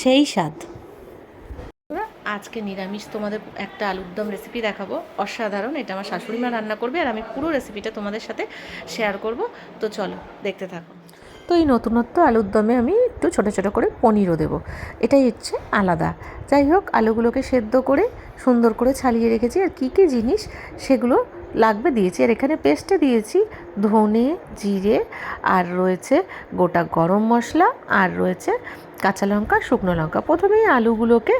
সেই স্বাদ। আজকে নিরামিষ তোমাদের একটা আলুর দম রেসিপি দেখাবো। অসাধারণ এটা আমার শাশুড়ি মা রান্না করবে আর আমি পুরো রেসিপিটা তোমাদের সাথে শেয়ার করব। তো চলো দেখতে থাকো। তো এই নতুনত্ব আলুর দমে আমি একটু ছোট ছোট করে পনিরও দেবো। এটাই হচ্ছে আলাদা। যাই হোক আলুগুলোকে সেদ্ধ করে সুন্দর করে ছালিয়ে রেখেছি। আর কী কী জিনিস সেগুলো লাগবে, দিয়েছি। আর এখানে পেস্টে দিয়েছি ধনে, জিরে, আর রয়েছে গোটা গরম মশলা, আর রয়েছে কাঁচা লঙ্কা, শুকনো লঙ্কা। প্রথমেই আলুগুলোকে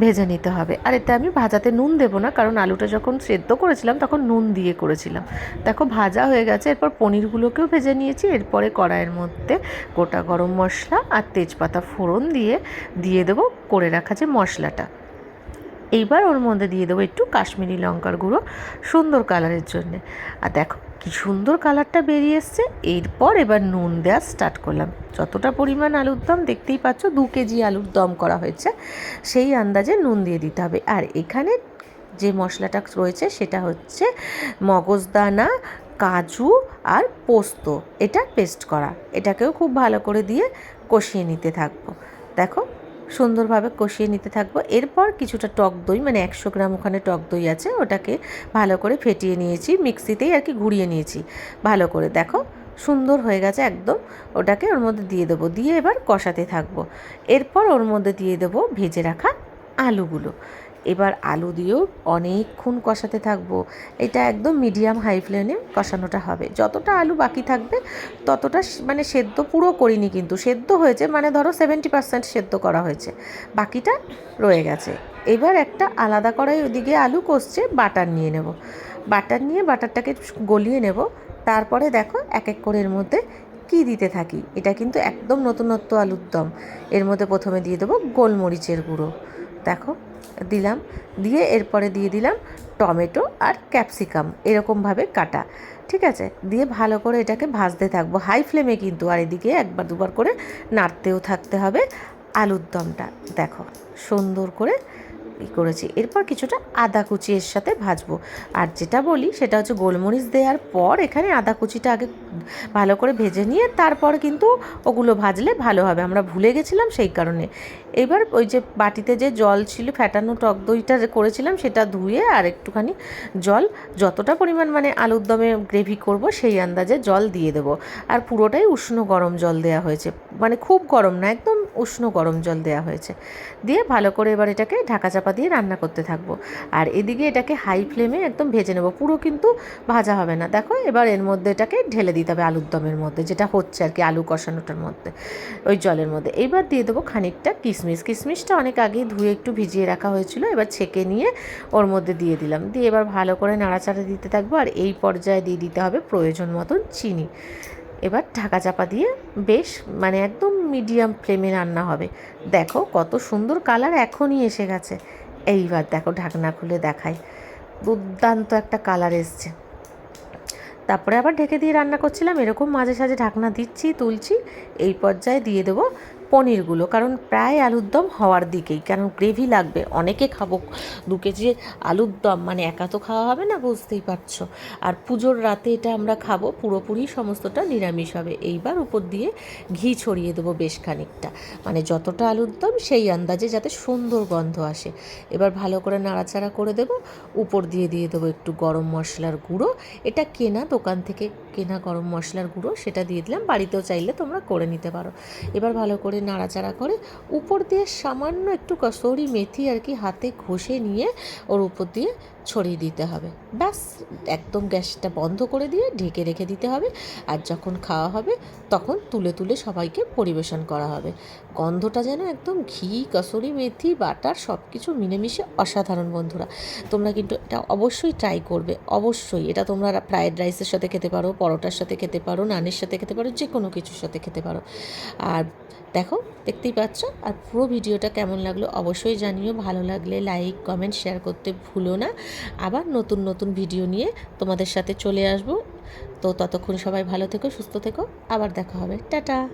ভেজে নিতে হবে। আর এতে আমি ভাজাতে নুন দেবো না, কারণ আলুটা যখন সেদ্ধ করেছিলাম তখন নুন দিয়ে করেছিলাম। দেখো, ভাজা হয়ে গেছে। এরপর পনিরগুলোকেও ভেজে নিয়েছি। এরপরে কড়াইয়ের মধ্যে গোটা গরম মশলা আর তেজপাতা ফোড়ন দিয়ে দিয়ে দেবো করে রাখা যে মশলাটা। এইবার ওর মধ্যে দিয়ে দেবো একটু কাশ্মীরি লঙ্কার গুঁড়ো, সুন্দর কালারের জন্যে। আর দেখো, কি সুন্দর কালারটা বেরিয়ে এসছে। এরপর এবার নুন দেওয়া স্টার্ট করলাম। যতটা পরিমাণ আলুর দম দেখতেই পাচ্ছ, দু কেজি আলুর দম করা হয়েছে। সেই আন্দাজে নুন দিয়ে দিতে হবে। আর এখানে যে মশলাটা রয়েছে, সেটা হচ্ছে মগজদানা, কাজু আর পোস্ত। এটা পেস্ট করা। এটাকেও খুব ভালো করে দিয়ে কষিয়ে নিতে থাকব। দেখো সুন্দরভাবে কষিয়ে নিতে থাকব। এরপর কিছুটা টক দই মানে একশো গ্রাম ওখানে টক দই আছে, ওটাকে ভালো করে ফেটিয়ে নিয়েছি, মিক্সিতেই আর কি ঘুরিয়ে নিয়েছি। ভালো করে দেখো, সুন্দর হয়ে গেছে একদম। ওটাকে ওর মধ্যে দিয়ে দেবো, দিয়ে এবার কষাতে থাকব। এরপর ওর মধ্যে দিয়ে দেবো ভেজে রাখা আলুগুলো। এবার আলু দিয়েও অনেকক্ষণ কষাতে থাকব। এটা একদম মিডিয়াম হাই ফ্লেমে কষানোটা হবে। যতটা আলু বাকি থাকবে, ততটা মানে সেদ্ধ পুরো করিনি কিন্তু। সেদ্ধ হয়েছে মানে ধরো সেভেন্টি পার্সেন্ট সেদ্ধ করা হয়েছে। বাকিটা রয়ে গেছে। এবার একটা আলাদা কড়াই ওদিকে আলু কষছে, বাটার নিয়ে নেব। বাটার নিয়ে বাটারটাকে গলিয়ে নেব। তারপরে দেখো এক এক করে এর মধ্যে কী দিতে থাকি। এটা কিন্তু একদম নতুনত্ব আলুর দম এর মধ্যে প্রথমে দিয়ে দেবো গোলমরিচের গুঁড়ো। দেখো দিলাম। দিয়ে এরপরে দিয়ে দিলাম টমেটো আর ক্যাপসিকাম, এরকমভাবে কাটা। ঠিক আছে? দিয়ে ভালো করে এটাকে ভাজতে থাকব। হাই ফ্লেমে কিন্তু আর এদিকে একবার দুবার করে নাড়তেও থাকতে হবে। আলুর দমটা, দেখো, সুন্দর করে করেছি। এরপর কিছুটা আদা কুচি এর সাথে ভাজবো। আর যেটা বলি, সেটা হচ্ছে গোলমরিচ দেওয়ার পর এখানে আদা কুচিটা আগে ভালো করে ভেজে নিয়ে তারপর কিন্তু ওগুলো ভাজলে ভালো হবে। আমরা ভুলে গেছিলাম সেই কারণে। এবার ওই যে বাটিতে যে জল ছিল ফ্যাটানো টক দইটা করেছিলাম, সেটা ধুয়ে আর একটুখানি জল, যতটা পরিমাণ মানে আলুর দমে গ্রেভি করব, সেই আন্দাজে জল দিয়ে দেবো। আর পুরোটাই উষ্ণ গরম জল দেওয়া হয়েছে। মানে খুব গরম না, একদম উষ্ণ গরম জল দেওয়া হয়েছে। দিয়ে ভালো করে এবার এটাকে ঢাকা চাপা দিয়ে রান্না করতে থাকব। আর এদিকে এটাকে হাই ফ্লেমে একদম ভেজে নেব। পুরো কিন্তু ভাজা হবে না। দেখো, এবার এর মধ্যে এটাকে ঢেলে দিতে হবে আলুর দমের মধ্যে, যেটা হচ্ছে আর কি আলু কষানোটার মধ্যে, ওই জলের মধ্যে। এবার দিয়ে দেবো খানিকটা কিশমিশ। কিশমিশটা অনেক আগেই ধুয়ে একটু ভিজিয়ে রাখা হয়েছিল, এবার ছেঁকে নিয়ে ওর মধ্যে দিয়ে দিলাম। দিয়ে এবার ভালো করে নাড়াচাড়া দিতে থাকব। আর এই পর্যায়ে দিয়ে দিতে হবে প্রয়োজন মতন চিনি। এবার ঢাকা চাপা দিয়ে বেশ মানে একদম মিডিয়াম ফ্লেমে রান্না হবে। দেখো কত সুন্দর কালার এখনই এসে গেছে। এইবার দেখো ঢাকনা খুলে দেখাই। দুর্দান্ত একটা কালার এসছে। তারপরে আবার ঢেকে দিয়ে রান্না করছিলাম, এরকম মাঝে সাঝে ঢাকনা দিচ্ছি, তুলছি, এই পর্যায়ে দিয়ে দেবো পনিরগুলো, কারণ প্রায় আলুর দম হওয়ার দিকেই। কারণ গ্রেভি লাগবে, অনেকে খাব দু কেজি আলুর দম মানে একা তো খাওয়া হবে না, বুঝতেই পারছ। আর পুজোর রাতে এটা আমরা খাব, পুরোপুরি সমস্তটা নিরামিষ হবে। এইবার উপর দিয়ে ঘি ছড়িয়ে দেবো বেশ খানিকটা। মানে যতটা আলুর দম সেই আন্দাজে যাতে সুন্দর গন্ধ আসে। এবার ভালো করে নাড়াচাড়া করে দেবো, উপর দিয়ে দিয়ে দেবো একটু গরম মশলার গুঁড়ো। এটা কেনা দোকান থেকে কেনা গরম মশলার গুঁড়ো, সেটা দিয়ে দিলাম। বাড়িতেও চাইলে তোমরা করে নিতে পারো। এবার ভালো করে নাড়াচাড়া করে উপর দিয়ে সামান্য একটু কসৌরি মেথি আর কি হাতে ঘষে নিয়ে ওর উপর দিয়ে ছড়িয়ে দিতে হবে। ব্যাস, একদম গ্যাসটা বন্ধ করে দিয়ে ঢেকে রেখে দিতে হবে আর যখন খাওয়া হবে তখন তুলে তুলে সবাইকে পরিবেশন করা হবে। গন্ধটা যেন একদম ঘি, কসুরি, মেথি, বাটার সব কিছু মিলেমিশে অসাধারণ বন্ধুরা। তোমরা কিন্তু এটা অবশ্যই ট্রাই করবে, অবশ্যই। এটা তোমরা ফ্রায়েড রাইসের সাথে খেতে পারো, পরোটার সাথে খেতে পারো, নানের সাথে খেতে পারো যে কোনো কিছুর সাথে খেতে পারো। আর দেখো, দেখতেই পাচ্ছ? আর পুরো ভিডিওটা কেমন লাগল অবশ্যই জানিও। ভালো লাগলে লাইক কমেন্ট শেয়ার করতে ভুলো না। আবার নতুন নতুন ভিডিও নিয়ে তোমাদের সাথে চলে আসব। তো ততক্ষণ সবাই ভালো থেকো, সুস্থ থেকো। আবার দেখা হবে। টাটা!